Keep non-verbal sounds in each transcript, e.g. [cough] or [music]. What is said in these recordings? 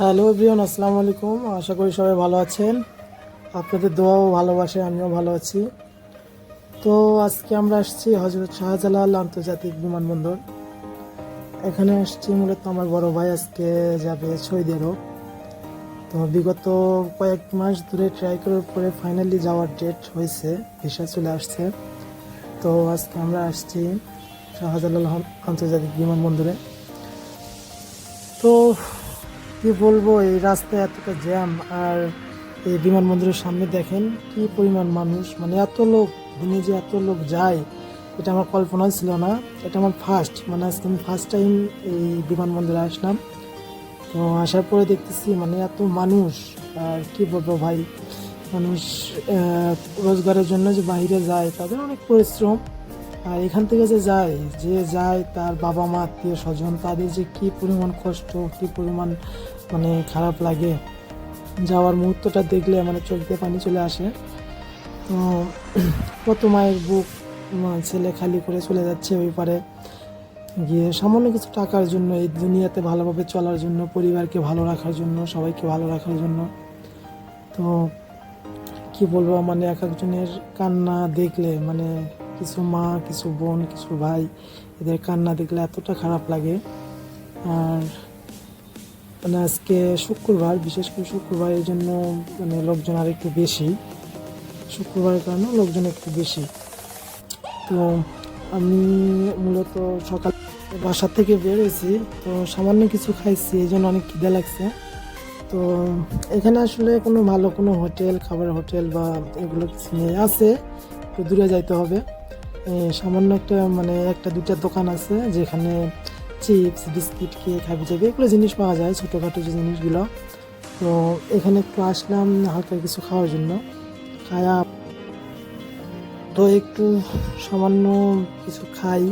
Hello Brian আসসালামু আলাইকুম। আশা করি সবাই ভালো আছেন। আপনাদের দোয়াও ভালোবাসে আমিও ভালো আছি। তো আজকে আমরা আসছি হজরত শাহজালাল আন্তর্জাতিক বিমানবন্দর। এখানে আসছি মূলত আমার বড় ভাই আজকে যাবে সৌদি আরব। তো বিগত কয়েক মাস ধরে ট্রাই করার পরে ফাইনালি যাওয়ার ডেট হয়েছে ভিসা চলে আসছে। তো আজকে আমরা আসছি শাহজালাল আন্তর্জাতিক বিমানবন্দরে। তো কি বলব, এই রাস্তায় এতটা জ্যাম আর এই বিমানবন্দরের সামনে দেখেন কি পরিমাণ মানুষ মানে এত লোক, দিনে যে এত লোক যায়, এটা আমার কল্পনা ছিল না। এটা আমার ফার্স্ট মানে আজকে আমি ফার্স্ট টাইম এই বিমানবন্দরে আসলাম। তো আসার পরে দেখতেছি মানে এত মানুষ, আর কি বলব ভাই, মানুষ রোজগারের জন্য যে বাইরে যায়, তাদের অনেক পরিশ্রম। আর এখান থেকে যে যায় যে যায় তার বাবা মা আত্মীয় স্বজন তাদের যে কী পরিমাণ কষ্ট, কি পরিমাণ মানে খারাপ লাগে, যাওয়ার মুহূর্তটা দেখলে মানে চোখ দিয়ে পানি চলে আসে। তো [clears throat] কত মায়ের বুক ছেলে খালি করে চলে যাচ্ছে ওই পারে। গিয়ে সামান্য কিছু টাকার জন্য, এই দুনিয়াতে ভালোভাবে চলার জন্য, পরিবারকে ভালো রাখার জন্য, সবাইকে ভালো রাখার জন্য। তো কি বলব মানে এক একজনের কান্না দেখলে মানে কিছু মা, কিছু বোন, কিছু ভাই, এদের কান্না দেখলে এতটা খারাপ লাগে। আর মানে আজকে শুক্রবার, বিশেষ করে শুক্রবার এই জন্য মানে লোকজন আর একটু বেশি। শুক্রবারের কারণে লোকজন একটু বেশি। তো আমি মূলত সকাল বাসা থেকে বেরোয়েছি তো সামান্য কিছু খাইছি, এই জন্য অনেক খিদে লাগছে। তো এখানে আসলে কোনো ভালো কোনো হোটেল খাবার হোটেল বা এগুলো কিছু আছে একটু দূরে যাইতে হবে। সামান্য একটা মানে একটা, দুইটা দোকান আছে, যেখানে চিপস, বিস্কিট কেক, হাবি যাবে এগুলো জিনিস পাওয়া যায়, ছোটোখাটো যে জিনিসগুলো। তো এখানে একটু আসলাম হালকা কিছু খাওয়ার জন্য। খায়া তো একটু সামান্য কিছু খাই,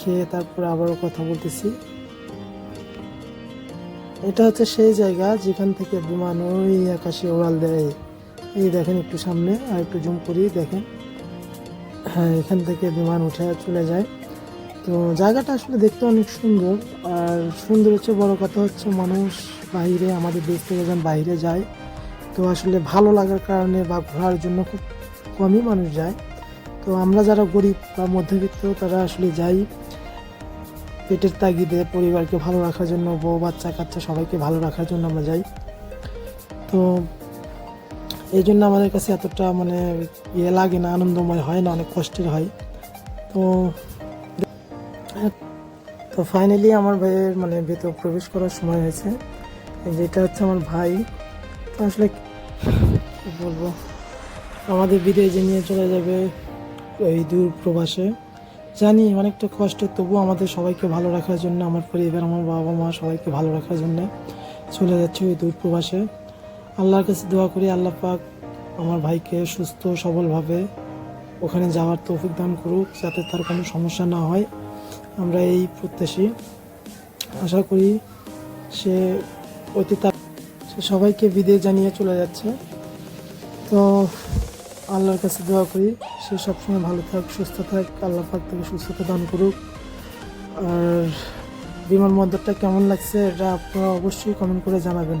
খেয়ে তারপরে আবারও কথা বলতেছি। এটা হচ্ছে সেই জায়গা যেখান থেকে বিমান ওই আকাশে ওড়াল দেয়। এই দেখেন একটু সামনে, আর একটু জুম করি, দেখেন। এখান থেকে বিমান উঠে চলে যায়। তো জায়গাটা আসলে দেখতে অনেক সুন্দর। আর সুন্দর হচ্ছে, বড় কথা হচ্ছে মানুষ বাইরে, আমাদের দেশ থেকে যখন বাইরে যায়। তো আসলে ভালো লাগার কারণে বা ঘোরার জন্য খুব কমই মানুষ যায়। তো আমরা যারা গরিব বা মধ্যবিত্ত, তারা আসলে যাই পেটের তাগিদে পরিবারকে ভালো রাখার জন্য, বউ, বাচ্চা, কাচ্চা সবাইকে ভালো রাখার জন্য আমরা যাই। তো এই জন্য আমাদের কাছে এতটা মানে ইয়ে লাগে না, আনন্দময় হয় না, অনেক কষ্টের হয়। তো তো ফাইনালি আমার ভাইয়ের মানে ভেতর প্রবেশ করার সময় হয়েছে। যেটা হচ্ছে আমার ভাই। তো আসলে বলব? আমাদের বিদেশে নিয়ে চলে যাবে ওই দূর প্রবাসে, জানি অনেকটা কষ্ট তবু আমাদের সবাইকে ভালো রাখার জন্য, আমার পরিবার, আমার বাবা মা সবাইকে ভালো রাখার জন্য চলে যাচ্ছে ওই দূর প্রবাসে। আল্লাহর কাছে দোয়া করি, আল্লাহ পাক আমার ভাইকে সুস্থ, সবলভাবে ওখানে যাওয়ার তৌফিক দান করুক, যাতে তার কোনো সমস্যা না হয়। আমরা এই প্রত্যাশী। আশা করি সে অতি সে সবাইকে বিদেয় জানিয়ে চলে যাচ্ছে। তো আল্লাহর কাছে দোয়া করি, সে সবসময় ভালো থাক, সুস্থ থাক, আল্লাহ পাক তাকে সুস্থতা দান করুক। আর বিমানবন্দরটা কেমন লাগছে এটা আপনারা অবশ্যই কমেন্ট করে জানাবেন।